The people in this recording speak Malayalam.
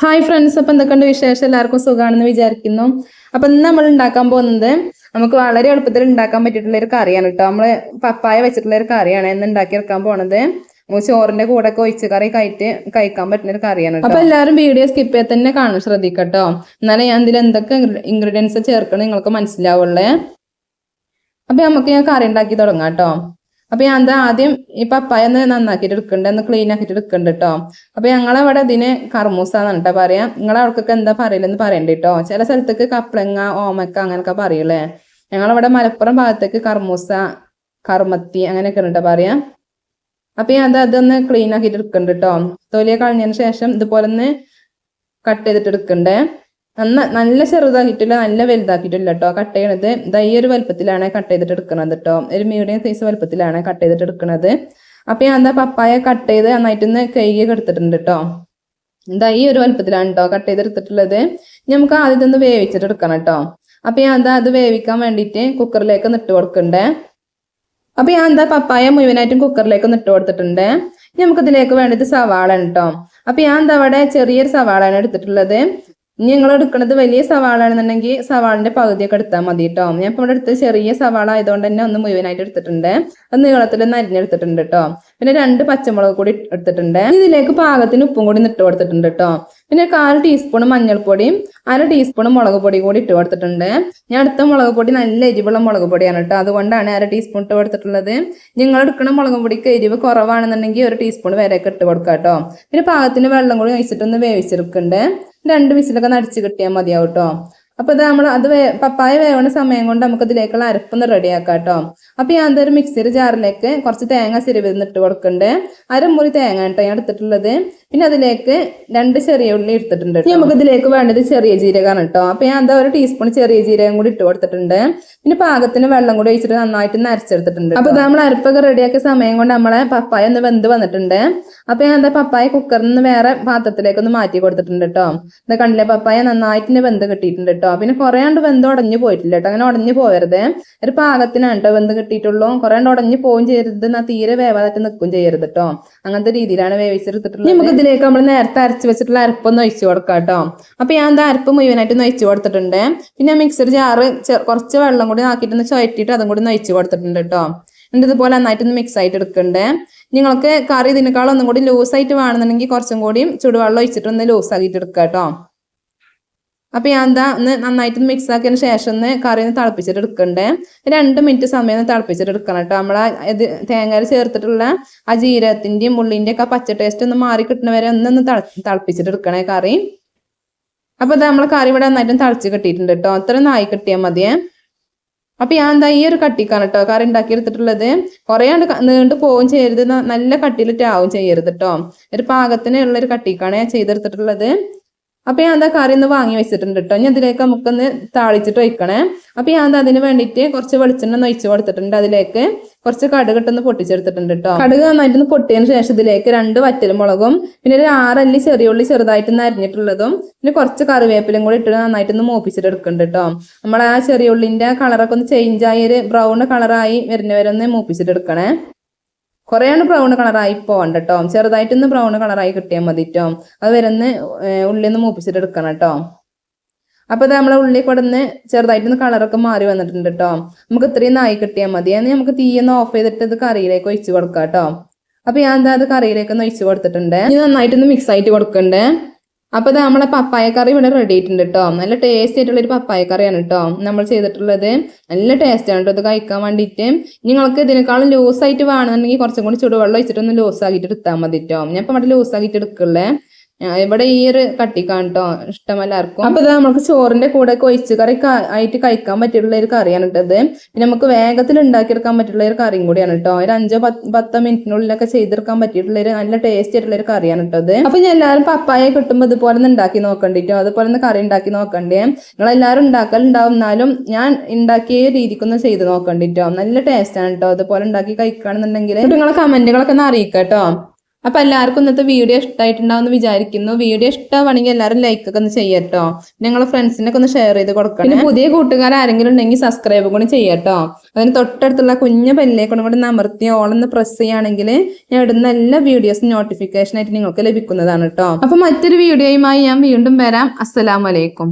ഹായ് ഫ്രണ്ട്സ് അപ്പൊ എന്തൊക്കെയുണ്ട് വിശേഷം? എല്ലാവർക്കും സുഖമാണെന്ന് വിചാരിക്കുന്നു. അപ്പൊ ഇന്ന് നമ്മൾ ഉണ്ടാക്കാൻ പോകുന്നത് നമുക്ക് വളരെ എളുപ്പത്തിൽ ഉണ്ടാക്കാൻ പറ്റിയിട്ടുള്ള ഒരു കറിയാണ് കേട്ടോ. നമ്മൾ പപ്പായ വെച്ചിട്ടുള്ള ഒരു കറിയാണ് ഇന്ന് ഉണ്ടാക്കിയെടുക്കാൻ പോണത്. നമുക്ക് ചോറിന്റെ കൂടെ ഒക്കെ ഒഴിച്ച് കറി കഴിച്ച് കഴിക്കാൻ പറ്റുന്ന ഒരു കറിയാണ്. അപ്പൊ എല്ലാവരും വീഡിയോ സ്കിപ്പ് ചെയ്ത് തന്നെ കാണാൻ ശ്രദ്ധിക്കട്ടോ. എന്നാലേ ഞാൻ ഇതിൽ എന്തൊക്കെ ഇൻഗ്രീഡിയൻസ് ചേർക്കണം നിങ്ങൾക്ക് മനസ്സിലാവുള്ളേ. അപ്പൊ നമുക്ക് ഞാൻ കറി ഉണ്ടാക്കി തുടങ്ങാം കേട്ടോ. അപ്പൊ ഞാൻ എന്താ ആദ്യം ഈ പപ്പായ ഒന്ന് നന്നാക്കിയിട്ട് എടുക്കണ്ട ഒന്ന് ക്ലീൻ ആക്കിയിട്ട് എടുക്കണ്ട കേട്ടോ അപ്പൊ ഞങ്ങളവിടെ ഇതിന് കർമൂസ എന്നാണ് കേട്ടോ പറയാ. നിങ്ങളെ അവർക്കൊക്കെ എന്താ പറയലെന്ന് പറയണ്ട കേട്ടോ ചില സ്ഥലത്തേക്ക് കപ്ലങ്ങ ഓമക്ക അങ്ങനൊക്കെ പറയൂലേ? ഞങ്ങളവിടെ മലപ്പുറം ഭാഗത്തേക്ക് കർമൂസ കർമ്മത്തി അങ്ങനെയൊക്കെ ഉണ്ട് പറയാ. അപ്പൊ ഞാൻ അത് അതൊന്ന് ക്ലീൻ ആക്കിയിട്ട് എടുക്കണ്ട കേട്ടോ തൊലിയെ കളഞ്ഞതിന് ശേഷം ഇതുപോലെ ഒന്ന് കട്ട് ചെയ്തിട്ട് എടുക്കണ്ടേ? നന്ന നല്ല ചെറുതാക്കിയിട്ടില്ല നല്ല വലുതാക്കിയിട്ടില്ല കേട്ടോ കട്ട് ചെയ്യണത് ഇതാ ഈ ഒരു വലുപ്പത്തിലാണ് കട്ട് ചെയ്തിട്ട് എടുക്കുന്നത് കേട്ടോ ഒരു മീഡിയം സൈസ് വലുപ്പത്തിലാണ് കട്ട് ചെയ്തിട്ട് എടുക്കുന്നത് അപ്പൊ ഞാൻ എന്താ പപ്പായ കട്ട് ചെയ്ത് നന്നായിട്ടൊന്ന് കഴുകിയൊക്കെ എടുത്തിട്ടുണ്ട് കേട്ടോ എന്താ ഈ ഒരു വലുപ്പത്തിലാണ് കേട്ടോ കട്ട് ചെയ്തെടുത്തിട്ടുള്ളത് നമുക്ക് ആദ്യത്തെ ഒന്ന് വേവിച്ചിട്ട് എടുക്കണം കേട്ടോ അപ്പൊ ഞാൻ എന്താ അത് വേവിക്കാൻ വേണ്ടിയിട്ട് കുക്കറിലേക്ക് നിട്ട് കൊടുക്കണ്ടേ. അപ്പൊ ഞാൻ എന്താ പപ്പായ മുഴുവനായിട്ടും കുക്കറിലേക്ക് നിട്ട് കൊടുത്തിട്ടുണ്ട്. ഇനി നമുക്ക് ഇതിലേക്ക് വേണ്ടത് സവാള കേട്ടോ അപ്പൊ ഞാൻ എന്താ അവിടെ ചെറിയൊരു സവാളയാണ് എടുത്തിട്ടുള്ളത്. ഇനി നിങ്ങൾ എടുക്കുന്നത് വലിയ സവാള ആണെന്നുണ്ടെങ്കിൽ സവാളിന്റെ പകുതിയൊക്കെ എടുത്താൽ മതി കേട്ടോ. ഞാൻ ഇപ്പൊ ഇവിടെ എടുത്ത് ചെറിയ സവാള ആയതുകൊണ്ട് തന്നെ ഒന്ന് മുഴുവനായിട്ട് എടുത്തിട്ടുണ്ട്. അത് നീളത്തിൽ ഒന്ന് അരിഞ്ഞെടുത്തിട്ടുണ്ട് കേട്ടോ. പിന്നെ രണ്ട് പച്ചമുളക് കൂടി എടുത്തിട്ടുണ്ട്. ഇതിലേക്ക് പാകത്തിന് ഉപ്പും കൂടി ഇട്ട് കൊടുത്തിട്ടുണ്ട് കേട്ടോ. പിന്നെ കാൽ ടീസ്പൂൺ മഞ്ഞൾപ്പൊടിയും അര ടീസ്പൂൺ മുളക് പൊടി കൂടി ഇട്ട് കൊടുത്തിട്ടുണ്ട്. ഞാൻ എടുത്ത മുളക് പൊടി നല്ല എരിവുള്ള മുളക് പൊടിയാണ് കേട്ടോ. അതുകൊണ്ടാണ് അര ടീസ്പൂൺ ഇട്ട് കൊടുത്തിട്ടുള്ളത്. നിങ്ങൾ എടുക്കുന്ന മുളക് പൊടിക്ക് എരിവ് കുറവാണെന്നുണ്ടെങ്കിൽ ഒരു ടീസ്പൂൺ വരെയൊക്കെ ഇട്ട് കൊടുക്കാം കേട്ടോ. പിന്നെ പാകത്തിന് വെള്ളം കൂടി ഒഴിച്ചിട്ടൊന്ന് വേവിച്ചെടുക്കണ്ടേ രണ്ട് വിസിലൊക്കെ നടിച്ചു കിട്ടിയാൽ മതിയാവും കേട്ടോ അപ്പൊ ഇത് നമ്മൾ അത് വേ പപ്പായ വേവണ സമയം കൊണ്ട് നമുക്ക് ഇതിലേക്കുള്ള അരപ്പൊന്ന് റെഡിയാക്കാം കേട്ടോ അപ്പൊ ഞാൻ അതൊരു മിക്സിയുടെ ജാറിലേക്ക് കുറച്ച് തേങ്ങ ചെരുവിന്ന് ഇട്ട് കൊടുക്കണ്ടേ. അരമുറി തേങ്ങ കേട്ടോ ഞാൻ എടുത്തിട്ടുള്ളത്. പിന്നെ അതിലേക്ക് രണ്ട് ചെറിയ ഉള്ളി എടുത്തിട്ടുണ്ട് ഇനി നമുക്ക് ഇതിലേക്ക് വേണ്ടത് ചെറിയ ജീരകമാണ് കേട്ടോ. അപ്പൊ ഞാൻ എന്താ ഒരു ടീസ്പൂൺ ചെറിയ ജീരകം കൂടി ഇട്ട് കൊടുത്തിട്ടുണ്ട്. പിന്നെ പാകത്തിന് വെള്ളം കൂടി ഒഴിച്ചിട്ട് നന്നായിട്ട് നരച്ചെടുത്തിട്ടുണ്ട് അപ്പൊ ഇത് നമ്മൾ അരപ്പൊക്കെ റെഡിയാക്കിയ സമയം കൊണ്ട് നമ്മളെ പപ്പായ ഒന്ന് വെന്ത് വന്നിട്ടുണ്ട്. അപ്പൊ ഞാൻ എന്താ പപ്പായ കുക്കറിൽ നിന്ന് വേറെ പാത്രത്തിലേക്ക് ഒന്ന് മാറ്റി കൊടുത്തിട്ടുണ്ട് കേട്ടോ. എന്താ കണ്ടില്ലേ പപ്പായ നന്നായിട്ട് വെന്ത് കിട്ടിയിട്ടുണ്ട് കേട്ടോ. പിന്നെ കുറേ കണ്ട് വെന്ത് ഉടഞ്ഞു പോയിട്ടില്ല കേട്ടോ. അങ്ങനെ ഉടഞ്ഞു പോകരുത് ഒരു പാകത്തിനാണ് കേട്ടോ വെന്ത് കിട്ടിയിട്ടുള്ളൂ. കുറേ കണ്ട് ഉടഞ്ഞു പോവും ചെയ്യരുത് എന്നാ തീരെ വേവാതായിട്ട് നിൽക്കും ചെയ്യരുത് കേട്ടോ. അങ്ങനത്തെ രീതിയിലാണ് വേവിച്ചെടുത്തിട്ടുള്ളത്. നമുക്ക് ഇതിലേക്ക് നമ്മൾ നേരത്തെ അരച്ച് വെച്ചിട്ടുള്ള അരപ്പൊന്ന് ഒഴിച്ചു കൊടുക്കാം കേട്ടോ. അപ്പൊ ഞാൻ എന്താ അരപ്പ് മുഴുവനായിട്ട് ഒഴിച്ചു കൊടുത്തിട്ടുണ്ട്. പിന്നെ മിക്സർ ജാറ് കുറച്ച് വെള്ളം കൂടി ആക്കിയിട്ടൊന്ന് ചുഴറ്റിയിട്ട് അതും കൂടി ഒഴിച്ചു കൊടുത്തിട്ടുണ്ട് കേട്ടോ. എന്നിട്ട് ഇതുപോലെ നന്നായിട്ടൊന്ന് മിക്സ് ആയിട്ട് എടുക്കണ്ടേ. നിങ്ങൾക്ക് കറി ഇതിനേക്കാൾ ഒന്നും കൂടി ലൂസ് ആയിട്ട് വേണമെന്നുണ്ടെങ്കിൽ കുറച്ചും കൂടി ചുടുവെള്ളം ഒഴിച്ചിട്ട് ഒന്ന് ലൂസ് ആക്കിയിട്ട് എടുക്കുക കേട്ടോ. അപ്പൊ ഞാൻ എന്താ ഒന്ന് നന്നായിട്ട് മിക്സ് ആക്കിയതിന് ശേഷം ഒന്ന് കറി ഒന്ന് തിളപ്പിച്ചിട്ട് എടുക്കണ്ടേ. രണ്ട് മിനിറ്റ് സമയം ഒന്ന് തിളപ്പിച്ചിട്ട് എടുക്കണം കേട്ടോ. നമ്മൾ ഇത് തേങ്ങ ചേർത്തിട്ടുള്ള ആ ജീരകത്തിന്റെയും ഉള്ളിന്റെ ഒക്കെ പച്ച ടേസ്റ്റ് ഒന്ന് മാറി കിട്ടുന്ന വരെ ഒന്നൊന്ന് തിളപ്പിച്ചിട്ട് എടുക്കണേ കറി. അപ്പൊ ഇത് നമ്മളെ കറി ഇവിടെ നന്നായിട്ടും തിളച്ച് കിട്ടിയിട്ടുണ്ട് കേട്ടോ. അത്ര നായി കിട്ടിയാൽ മതിയേ അപ്പൊ ഞാൻ എന്താ ഈ ഒരു കട്ടിക്കാണ് കേട്ടോ കറി ഉണ്ടാക്കി എടുത്തിട്ടുള്ളത്. കുറേ കണ്ട് നീണ്ടു പോവും ചെയ്യരുത്. നല്ല കട്ടിയിലിട്ടാവും ചെയ്യരുത് കേട്ടോ. ഒരു പാകത്തിനുള്ള ഒരു കട്ടിക്കാണ് ചെയ്തെടുത്തിട്ടുള്ളത്. അപ്പൊ ഞാൻ എന്താ കറി ഒന്ന് വാങ്ങി വെച്ചിട്ടുണ്ട് കേട്ടോ ഞാൻ അതിലേക്ക് നമുക്കൊന്ന് താളിച്ചിട്ട് ഒഴിക്കണേ. അപ്പൊ ഞാൻ അതിന് വേണ്ടിയിട്ട് കുറച്ച് വെളിച്ചെണ്ണ ഒന്ന് ഒഴിച്ചു കൊടുത്തിട്ടുണ്ട് അതിലേക്ക്. കുറച്ച് കടുക് ഇട്ടൊന്ന് പൊട്ടിച്ചെടുത്തിട്ടുണ്ട് കേട്ടോ കടുക് നന്നായിട്ടൊന്ന് പൊട്ടിയതിന് ശേഷം ഇതിലേക്ക് രണ്ട് വറ്റൽമുളകും പിന്നെ ഒരു ആറല്ലി ചെറിയ ഉള്ളി ചെറുതായിട്ടൊന്ന് അരിഞ്ഞിട്ടുള്ളതും പിന്നെ കുറച്ച് കറിവേപ്പിലും കൂടി ഇട്ട് നന്നായിട്ടൊന്ന് മോപ്പിച്ചിട്ട് എടുക്കുന്നുണ്ട് കേട്ടോ നമ്മൾ ആ ചെറിയ ഉള്ളിന്റെ കളറൊക്കെ ഒന്ന് ചേഞ്ച് ആയി ഒരു ബ്രൗൺ കളറായി വരുന്നവരെ ഒന്ന് മൂപ്പിച്ചിട്ട് എടുക്കണേ. കുറേയാണ് ബ്രൗൺ കളറായി പോകണ്ട കേട്ടോ ചെറുതായിട്ടൊന്ന് ബ്രൗൺ കളറായി കിട്ടിയാൽ മതി കേട്ടോ അത് വരുന്ന ഉള്ളിൽ നിന്ന് മൂപ്പിച്ചിട്ട് എടുക്കണം കേട്ടോ അപ്പൊ ഇത് നമ്മളെ ഉള്ളിൽ കൊടുന്ന് ചെറുതായിട്ടൊന്ന് കളറൊക്കെ മാറി വന്നിട്ടുണ്ട് കേട്ടോ നമുക്ക് ഇത്രയും നായി കിട്ടിയാൽ മതി. എന്ന് നമുക്ക് തീയൊന്ന് ഓഫ് ചെയ്തിട്ട് ഇത് കറിയിലേക്ക് ഒഴിച്ച് കൊടുക്കാം കേട്ടോ അപ്പൊ ഞാൻ എന്താ അത് കറിയിലേക്ക് ഒന്ന് ഒഴിച്ച് കൊടുത്തിട്ടുണ്ട്. ഇനി നന്നായിട്ടൊന്ന് മിക്സ് ആയിട്ട് കൊടുക്കണ്ടേ? അപ്പൊ ഇത് നമ്മളെ കറി ഇവിടെ റെഡി ആയിട്ടുണ്ട് കേട്ടോ നല്ല ടേസ്റ്റ് പപ്പായ കറിയാണ് കേട്ടോ നമ്മൾ ചെയ്തിട്ടുള്ളത്. നല്ല ടേസ്റ്റ് ആണ് കേട്ടോ ഇത് കഴിക്കാൻ വേണ്ടിയിട്ട്. നിങ്ങൾക്ക് ഇതിനേക്കാളും ലൂസ് ആയിട്ട് വേണമെന്നുണ്ടെങ്കിൽ കുറച്ചും കൂടി ചൂടുവെള്ളം ഒഴിച്ചിട്ടൊന്ന് ലൂസ് ആക്കിയിട്ട് എടുത്താൽ മതി കേട്ടോ ഞാൻ ഇപ്പൊ ഇവിടെ ലൂസ് ആക്കിയിട്ട് എടുക്കുള്ളേ. ഇവിടെ ഈ ഒരു കട്ടിക്കാണ് കേട്ടോ ഇഷ്ടം എല്ലാവർക്കും അപ്പൊ ഇത് നമുക്ക് ചോറിന്റെ കൂടെ ഒഴിച്ച് കറി ആയിട്ട് കഴിക്കാൻ പറ്റിയുള്ള ഒരു കറിയാണ് ഇട്ടത് പിന്നെ നമുക്ക് വേഗത്തിൽ ഉണ്ടാക്കിയെടുക്കാൻ പറ്റിയുള്ള ഒരു കറിയും കൂടിയാണ് കേട്ടോ ഒരു അഞ്ചോ പത്തോ മിനിറ്റിനുള്ളിലൊക്കെ ചെയ്തെടുക്കാൻ പറ്റിയിട്ടുള്ള ഒരു നല്ല ടേസ്റ്റ് ആയിട്ടുള്ള ഒരു കറിയാണ് ഇട്ടത് അപ്പൊ ഞാൻ എല്ലാവരും പപ്പായ കിട്ടുമ്പോൾ ഇതുപോലെ ഒന്ന് ഉണ്ടാക്കി നോക്കണ്ടിട്ടോ അതുപോലെ ഒന്ന് കറി ഉണ്ടാക്കി നോക്കണ്ടേ. നിങ്ങൾ എല്ലാവരും ഉണ്ടാക്കലുണ്ടാവും. എന്നാലും ഞാൻ ഉണ്ടാക്കിയ രീതിക്കൊന്ന് ചെയ്ത് നോക്കണ്ടിട്ടോ നല്ല ടേസ്റ്റ് ആണ് കേട്ടോ അതുപോലെ ഉണ്ടാക്കി കഴിക്കുകയാണെന്നുണ്ടെങ്കിൽ നിങ്ങളെ കമന്റുകളൊക്കെ ഒന്ന് അറിയിക്കാം കേട്ടോ അപ്പൊ എല്ലാവർക്കും ഇന്നത്തെ വീഡിയോ ഇഷ്ടമായിട്ടുണ്ടാവും വിചാരിക്കുന്നു. വീഡിയോ ഇഷ്ടമാണെങ്കിൽ എല്ലാവരും ലൈക്ക് ഒക്കെ ഒന്ന് ചെയ്യട്ടോ നിങ്ങളെ ഫ്രണ്ട്സിനൊക്കെ ഒന്ന് ഷെയർ ചെയ്ത് കൊടുക്കണം. പിന്നെ പുതിയ കൂട്ടുകാർ ആരെങ്കിലും ഉണ്ടെങ്കിൽ സബ്സ്ക്രൈബ് കൂടി ചെയ്യട്ടോ അതിന് തൊട്ടടുത്തുള്ള കുഞ്ഞ ബെല്ലേക്കൊണ്ട് കൂടെ നമർത്തി ഓളൊന്ന് പ്രസ് ചെയ്യുകയാണെങ്കിൽ ഞാൻ ഇടുന്ന എല്ലാ വീഡിയോസും നോട്ടിഫിക്കേഷൻ ആയിട്ട് നിങ്ങൾക്ക് ലഭിക്കുന്നതാണ് കേട്ടോ അപ്പൊ മറ്റൊരു വീഡിയോയുമായി ഞാൻ വീണ്ടും വരാം. അസ്സലാമലൈക്കും